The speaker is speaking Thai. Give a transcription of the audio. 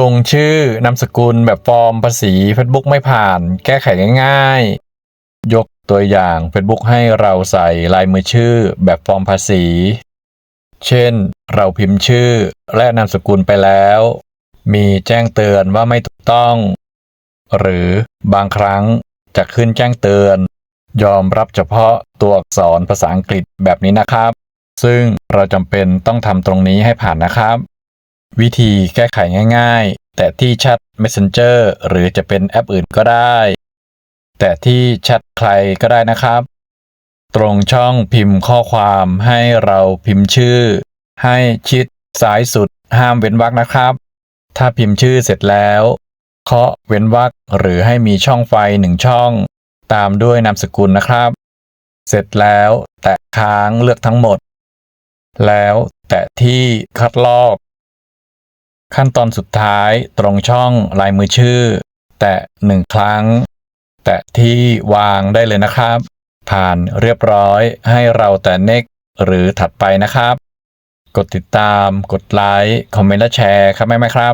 ลงชื่อนามสกุลแบบฟอร์มภาษี Facebook ไม่ผ่าน แก้ไขง่ายๆ ยกตัวอย่าง Facebook ให้เราใส่ลายมือชื่อแบบฟอร์มภาษี เช่น เราพิมพ์ชื่อและนามสกุลไปแล้ว มีแจ้งเตือนว่าไม่ถูกต้อง หรือบางครั้งจะขึ้นแจ้งเตือน ยอมรับเฉพาะตัวอักษรภาษาอังกฤษแบบนี้นะครับ ซึ่งเราจำเป็นต้องทำตรงนี้ให้ผ่านนะครับ วิธีแก้ไขง่าย ๆ แต่ที่แชท Messenger หรือจะเป็นแอปอื่นก็ได้ แต่ที่แชทใครก็ได้นะครับ ตรงช่องพิมพ์ข้อความให้เราพิมพ์ชื่อ ให้ชิดซ้ายสุดห้ามเว้นวรรคนะครับ ถ้าพิมพ์ชื่อเสร็จแล้วเคาะเว้นวรรคหรือให้มีช่องไฟหนึ่งช่อง ตามด้วยนามสกุลนะครับ เสร็จแล้วแตะค้างเลือกทั้งหมด แล้วแตะที่คัดลอก ขั้นตอนสุดท้ายตรงช่องลายมือชื่อ แตะหนึ่งครั้ง แตะที่วางได้เลยนะครับ ผ่านเรียบร้อยให้เราแต่ next หรือถัดไปนะครับ กดติดตาม กดไลค์ คอมเมนต์และแชร์ครับแม่ไหมครับ